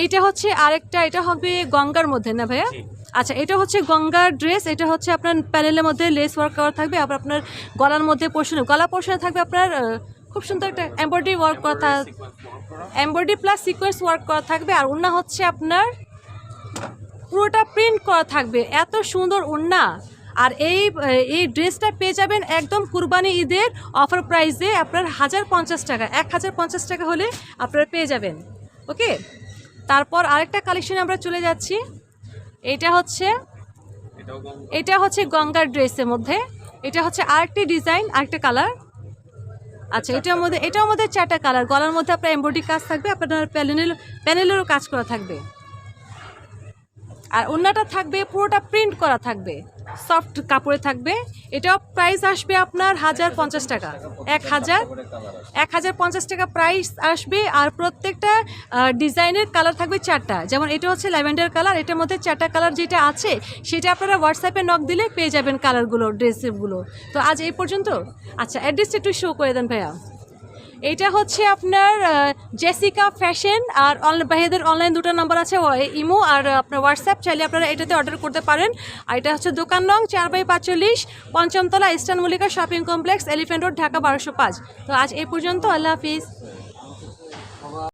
এইটা হচ্ছে আরেকটা এটা হবে গঙ্গার মধ্যে না ভাইয়া? আচ্ছা এটা হচ্ছে গঙ্গার ড্রেস এটা হচ্ছে আপনার প্যানেলের মধ্যে লেস ওয়ার্ক করা থাকবে আবার আপনার গলার মধ্যে পোর্শনে গলা পোর্শনে থাকবে আপনার খুব সুন্দর একটা এমব্রয়ডারি ওয়ার্ক করা এমব্রয়ডারি প্লাস সিকোয়েন্স ওয়ার্ক করা থাকবে। আর ওড়না হচ্ছে আপনার পুরোটা প্রিন্ট করা থাকবে এত সুন্দর ওড়না। আর এই এই ড্রেসটা পেয়ে যাবেন একদম কুরবানি ঈদের অফার প্রাইসে আপনার হাজার পঞ্চাশ টাকা এক হাজার পঞ্চাশ টাকা হলে আপনারা পেয়ে যাবেন ওকে তারপর আরেকটা কালেকশনে আমরা চলে যাচ্ছি। এটা হচ্ছে এটা হচ্ছে গঙ্গার ড্রেসের মধ্যে। এটা হচ্ছে আরেকটি ডিজাইন আরেকটা কালার আচ্ছা এটার মধ্যে এটার মধ্যে চারটা কালার গলার মধ্যে আপনার এমব্রয়ডারি কাজ থাকবে আপনার প্যানেল প্যানেলেরও কাজ করা থাকবে। আর ওড়নাটা থাকবে, পুরোটা প্রিন্ট করা থাকবে। সফট কাপড়ে থাকবে। এটাও প্রাইস আসবে আপনার হাজার পঞ্চাশ টাকা। এক হাজার এক হাজার পঞ্চাশ টাকা প্রাইস আসবে আর প্রত্যেকটা ডিজাইনের কালার থাকবে চারটা। যেমন এটা হচ্ছে ল্যাভেন্ডার কালার এটার মধ্যে চারটা কালার যেটা আছে, সেটা আপনারা হোয়াটসঅ্যাপে নক দিলে পেয়ে যাবেন কালারগুলো ড্রেসগুলো তো আজ এই পর্যন্ত। আচ্ছা অ্যাড্রেসটা একটু শো করে দেন ভাইয়া। এটা হচ্ছে আপনার জেসিকা ফ্যাশন আর ভাইয়াদের অনলাইন দুটো নাম্বার আছে ইমো আর আপনার হোয়াটসঅ্যাপ চাইলে আপনারা এটাতে অর্ডার করতে পারেন। আর এটা হচ্ছে দোকান নং চার বাই পাঁচচল্লিশ, পঞ্চমতলা eastern Mallika shopping complex elephant road Dhaka বারোশো পাঁচ। তো আজ এই পর্যন্ত, আল্লাহ হাফিজ।